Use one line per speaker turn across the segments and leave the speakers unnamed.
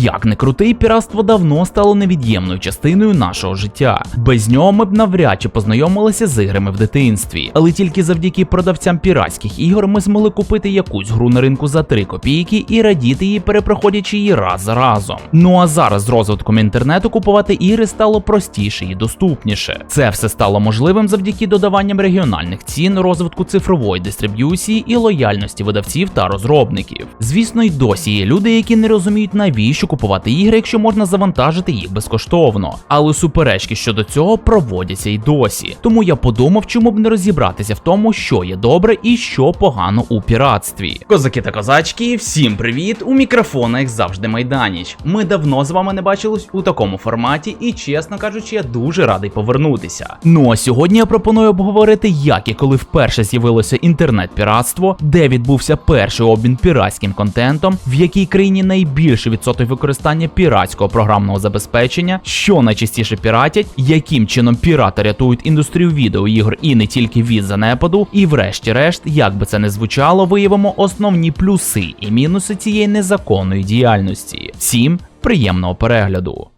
Як не крутий, піратство давно стало невід'ємною частиною нашого життя. Без нього ми б навряд чи познайомилися з іграми в дитинстві. Але тільки завдяки продавцям піратських ігор ми змогли купити якусь гру на ринку за 3 копійки і радіти її, перепроходячи її раз за разом. Ну а зараз з розвитком інтернету купувати ігри стало простіше і доступніше. Це все стало можливим завдяки додаванням регіональних цін, розвитку цифрової дистриб'юції і лояльності видавців та розробників. Звісно, й досі є люди, які не розуміють, навіщо купувати ігри, якщо можна завантажити їх безкоштовно. Але суперечки щодо цього проводяться й досі. Тому я подумав, чому б не розібратися в тому, що є добре і що погано у піратстві. Козаки та козачки, всім привіт! У мікрофона, як завжди, Майданіч. Ми давно з вами не бачились у такому форматі, і чесно кажучи, я дуже радий повернутися. Ну а сьогодні я пропоную обговорити, як і коли вперше з'явилося інтернет-піратство, де відбувся перший обмін піратським контентом, в якій країні найбільший відсоток використання піратського програмного забезпечення, що найчастіше піратять, яким чином пірати рятують індустрію відеоігр і не тільки від занепаду, і врешті-решт, як би це не звучало, виявимо основні плюси і мінуси цієї незаконної діяльності. Всім приємного перегляду.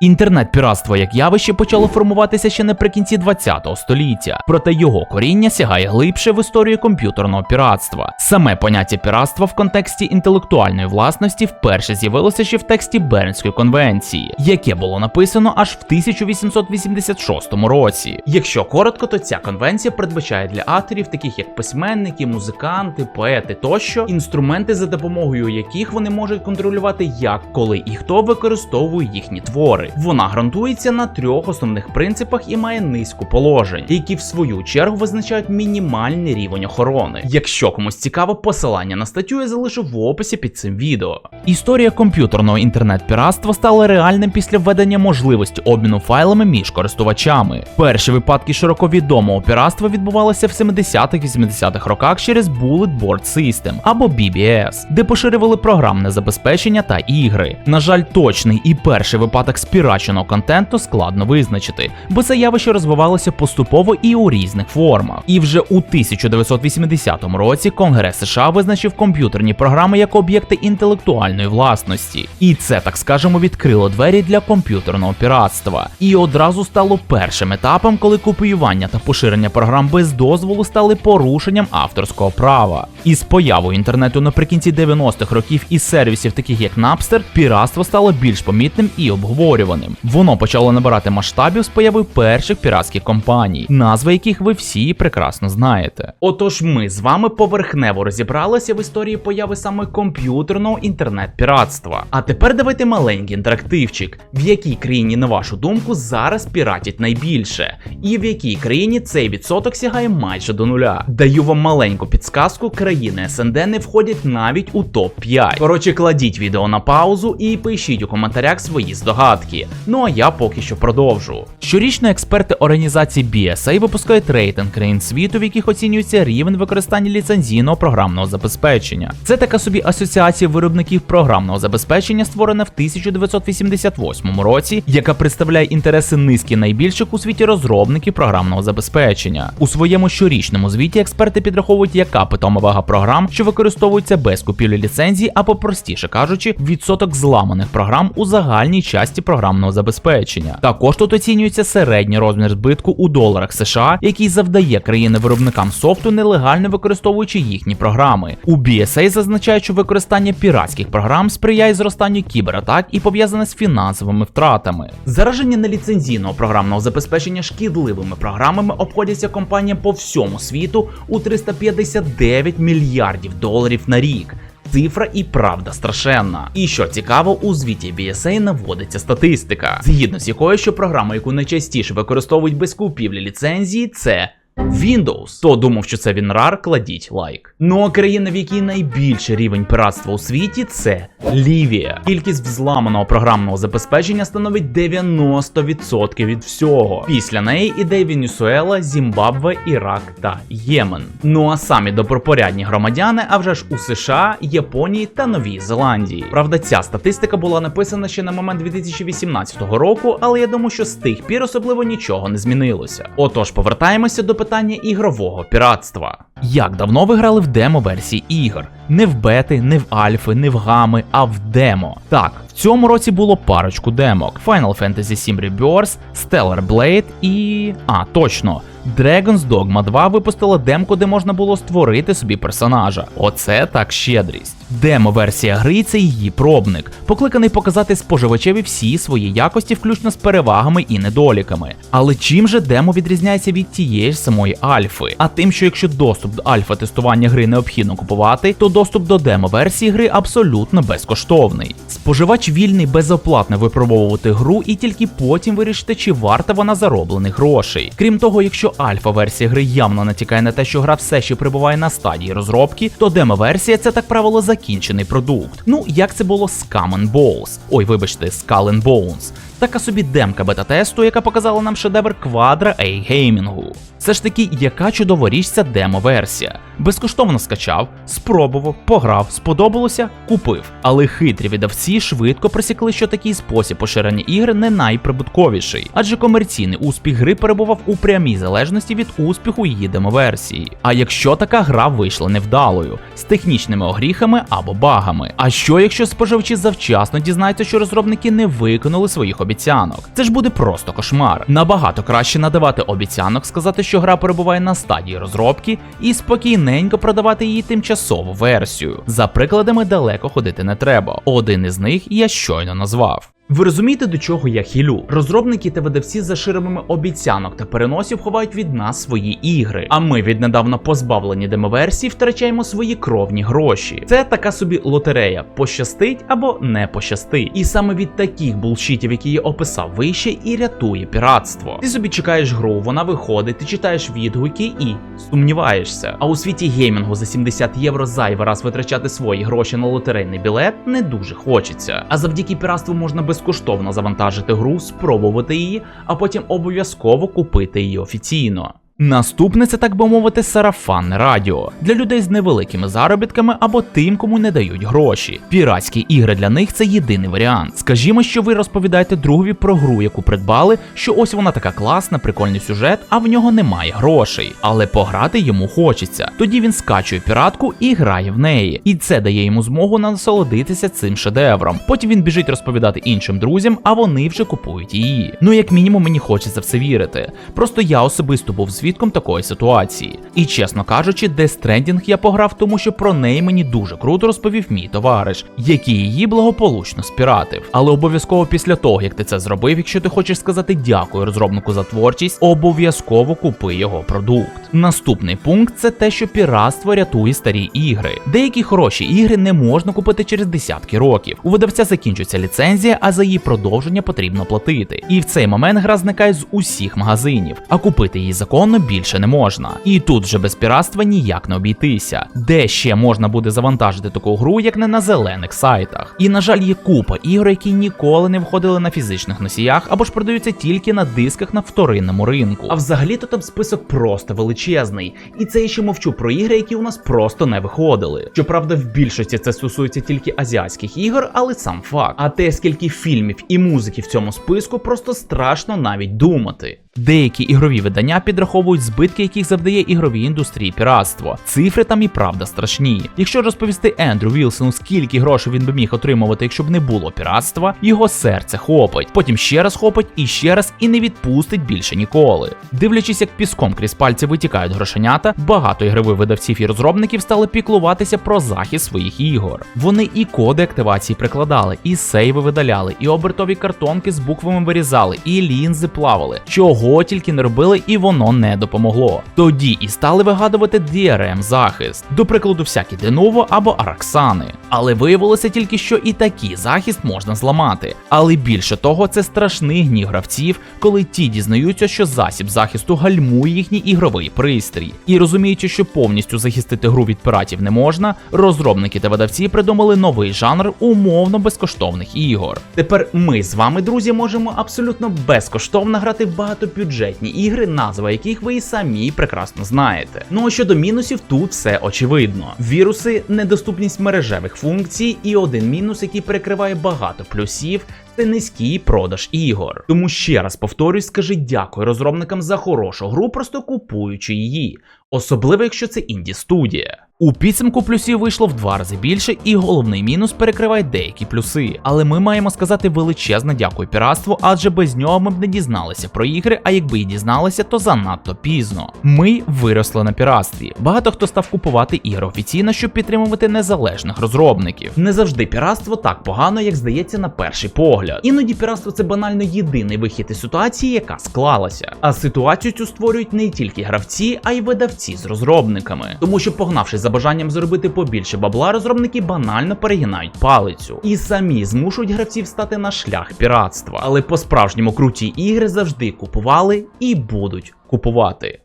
Інтернет-піратство як явище почало формуватися ще наприкінці 20 століття, проте його коріння сягає глибше в історію комп'ютерного піратства. Саме поняття піратства в контексті інтелектуальної власності вперше з'явилося ще в тексті Бернської конвенції, яке було написано аж в 1886 році. Якщо коротко, то ця конвенція передбачає для авторів, таких як письменники, музиканти, поети тощо, інструменти, за допомогою яких вони можуть контролювати, як, коли і хто використовує їхні твори. Вона ґрунтується на трьох основних принципах і має низку положень, які в свою чергу визначають мінімальний рівень охорони. Якщо комусь цікаво, посилання на статтю я залишу в описі під цим відео. Історія комп'ютерного інтернет-піратства стала реальним після введення можливості обміну файлами між користувачами. Перші випадки широко відомого піратства відбувалися в 70-80-х роках через Bullet Board System або BBS, де поширювали програмне забезпечення та ігри. На жаль, точний і перший випадок спіраченого контенту складно визначити, бо це явище розвивалося поступово і у різних формах. І вже у 1980 році Конгрес США визначив комп'ютерні програми як об'єкти інтелектуальної власності, і це, так скажемо, відкрило двері для комп'ютерного піратства. І одразу стало першим етапом, коли копіювання та поширення програм без дозволу стали порушенням авторського права. І з появою інтернету наприкінці 90-х років і сервісів, таких як Napster, піратство стало більш помітним і обговорюваним. Воно почало набирати масштабів з появою перших піратських компаній, назви яких ви всі прекрасно знаєте. Отож, ми з вами поверхнево розібралися в історії появи саме комп'ютерного інтернет-піратства. А тепер давайте маленький інтерактивчик, в якій країні, на вашу думку, зараз піратять найбільше, і в якій країні цей відсоток сягає майже до нуля. Даю вам маленьку підсказку, країни СНД не входять навіть у топ 5 Коротше, кладіть відео на паузу і пишіть у коментарях свої здогадки. Ну а я поки що продовжу. Щорічно експерти організації BSA випускають рейтинг країн світу, в яких оцінюється рівень використання ліцензійного програмного забезпечення. Це така собі асоціація виробників програмного забезпечення, створена в 1988 році, яка представляє інтереси низки найбільших у світі розробників програмного забезпечення. У своєму щорічному звіті експерти підраховують, яка питома вага програм, що використовуються без купівлі ліцензії, або простіше кажучи, відсоток зламаних програм у загальній часті програмного забезпечення. Також тут оцінюється середній розмір збитку у доларах США, який завдає країни-виробникам софту, нелегально використовуючи їхні програми. У BSA зазначають, що використання піратських програм сприяє зростанню кібератак і пов'язане з фінансовими втратами. Зараження неліцензійного програмного забезпечення шкідливими програмами обходяться компаніям по всьому світу у 359 мільярдів доларів на рік. Цифра і правда страшенна. І що цікаво, у звіті BSA наводиться статистика, згідно з якою що програма, яку найчастіше використовують без купівлі ліцензії, це. Windows. Хто думав, що це WinRAR, кладіть лайк. Ну а країна, в якій найбільший рівень піратства у світі, це Лівія. Кількість взламаного програмного забезпечення становить 90% від всього. Після неї іде Венесуела, Зімбабве, Ірак та Ємен. Ну а самі добропорядні громадяни, а вже ж у США, Японії та Новій Зеландії. Правда, ця статистика була написана ще на момент 2018 року, але я думаю, що з тих пір особливо нічого не змінилося. Отож, повертаємося до питання питання ігрового піратства. Як давно ви грали в демо-версії ігор? Не в бети, не в альфи, не в гами, а в демо. Так, в цьому році було парочку демок: Final Fantasy VII Rebirth, Stellar Blade і. А, точно. Dragon's Dogma 2 випустила демку, де можна було створити собі персонажа. Оце так щедрість. Демо-версія гри це її пробник, покликаний показати споживачеві всі свої якості, включно з перевагами і недоліками. Але чим же демо відрізняється від тієї ж самої альфи? А тим, що якщо доступ до альфа-тестування гри необхідно купувати, то доступ до демо-версії гри абсолютно безкоштовний. Споживач вільний безоплатно випробовувати гру і тільки потім вирішити, чи варта вона зароблених грошей. Крім того, якщо альфа-версія гри явно натякає на те, що гра все ще перебуває на стадії розробки, то демо-версія це, так правило, закінчений продукт. Ну, як це було з and Balls. Ой, вибачте, Skull and Bones. Така собі демка бета-тесту, яка показала нам шедевр квадра A геймінгу. Все ж таки, яка чудова ця демо-версія. Безкоштовно скачав, спробував, пограв, сподобалося, купив. Але хитрі видавці швидко просікли, що такий спосіб поширення ігри не найприбутковіший, адже комерційний успіх гри перебував у прямій залежності від успіху її демоверсії. А якщо така гра вийшла невдалою, з технічними огріхами або багами. А що якщо споживачі завчасно дізнаються, що розробники не виконали своїх обіцянок? Це ж буде просто кошмар. Набагато краще надавати обіцянок, сказати, що гра перебуває на стадії розробки, і спокійненько продавати її тимчасову версію. За прикладами далеко ходити не треба. Один із них я щойно назвав. Ви розумієте, до чого я хілю? Розробники та видавці за широмими обіцянок та переносів ховають від нас свої ігри. А ми віднедавна позбавлені демоверсії втрачаємо свої кровні гроші. Це така собі лотерея: пощастить або не пощастить. І саме від таких булшітів, які я описав вище, і рятує піратство. Ти собі чекаєш гру, вона виходить, ти читаєш відгуки і сумніваєшся. А у світі геймінгу за 70 євро зайвий раз витрачати свої гроші на лотерейний білет не дуже хочеться. А завдяки піратству можна безкоштовно завантажити гру, спробувати її, а потім обов'язково купити її офіційно. Наступне це, так би мовити, сарафанне радіо для людей з невеликими заробітками або тим, кому не дають гроші. Піратські ігри для них це єдиний варіант. Скажімо, що ви розповідаєте другові про гру, яку придбали, що ось вона така класна, прикольний сюжет, а в нього немає грошей. Але пограти йому хочеться. Тоді він скачує піратку і грає в неї. І це дає йому змогу насолодитися цим шедевром. Потім він біжить розповідати іншим друзям, а вони вже купують її. Ну, як мінімум, мені хочеться в це вірити. Просто я особисто був свідком такої ситуації. І чесно кажучи, Death Stranding я пограв, тому що про неї мені дуже круто розповів мій товариш, який її благополучно спіратив. Але обов'язково після того, як ти це зробив, якщо ти хочеш сказати дякую розробнику за творчість, обов'язково купи його продукт. Наступний пункт це те, що піратство рятує старі ігри. Деякі хороші ігри не можна купити через десятки років. У видавця закінчується ліцензія, а за її продовження потрібно платити. І в цей момент гра зникає з усіх магазинів, а купити її законно більше не можна. І тут вже без піратства ніяк не обійтися. Де ще можна буде завантажити таку гру, як не на зелених сайтах. І на жаль, є купа ігор, які ніколи не виходили на фізичних носіях або ж продаються тільки на дисках на вторинному ринку. А взагалі-то там список просто величезний. І це я ще мовчу про ігри, які у нас просто не виходили. Щоправда, в більшості це стосується тільки азіатських ігор, але сам факт. А те, скільки фільмів і музики в цьому списку, просто страшно навіть думати. Деякі ігрові видання підраховують збитки, яких завдає ігровій індустрії піратство. Цифри там і правда страшні. Якщо розповісти Ендрю Вілсону, скільки грошей він би міг отримувати, якщо б не було піратства, його серце хопить. Потім ще раз хопить і ще раз і не відпустить більше ніколи. Дивлячись, як піском крізь пальці витікають грошенята, багато ігрових видавців і розробників стали піклуватися про захист своїх ігор. Вони і коди активації прикладали, і сейви видаляли, і обертові картонки з буквами вирізали, і лінзи плавали. Чого чого тільки не робили, і воно не допомогло. Тоді і стали вигадувати DRM захист, до прикладу, всякі Denuvo або Араксани. Але виявилося тільки, що і такий захист можна зламати. Але більше того, це страшний гній гравців, коли ті дізнаються, що засіб захисту гальмує їхній ігровий пристрій. І розуміючи, що повністю захистити гру від піратів не можна, розробники та видавці придумали новий жанр умовно безкоштовних ігор. Тепер ми з вами, друзі, можемо абсолютно безкоштовно грати в багато високобюджетні ігри, назва яких ви і самі прекрасно знаєте. Ну а щодо мінусів, тут все очевидно: віруси, недоступність мережевих функцій і один мінус, який перекриває багато плюсів. Це низький продаж ігор. Тому ще раз повторюсь, скажи дякую розробникам за хорошу гру, просто купуючи її. Особливо, якщо це інді студія. У підсумку плюсів вийшло в два рази більше, і головний мінус перекриває деякі плюси. Але ми маємо сказати величезне дякую піратству, адже без нього ми б не дізналися про ігри, а якби і дізналися, то занадто пізно. Ми виросли на піратстві. Багато хто став купувати ігри офіційно, щоб підтримувати незалежних розробників. Не завжди піратство так погано, як здається на перший погляд. Іноді піратство це банально єдиний вихід із ситуації, яка склалася. А ситуацію цю створюють не тільки гравці, а й видавці з розробниками. Тому що, погнавшись за бажанням заробити побільше бабла, розробники банально перегинають палицю і самі змушують гравців стати на шлях піратства. Але по-справжньому круті ігри завжди купували і будуть купувати.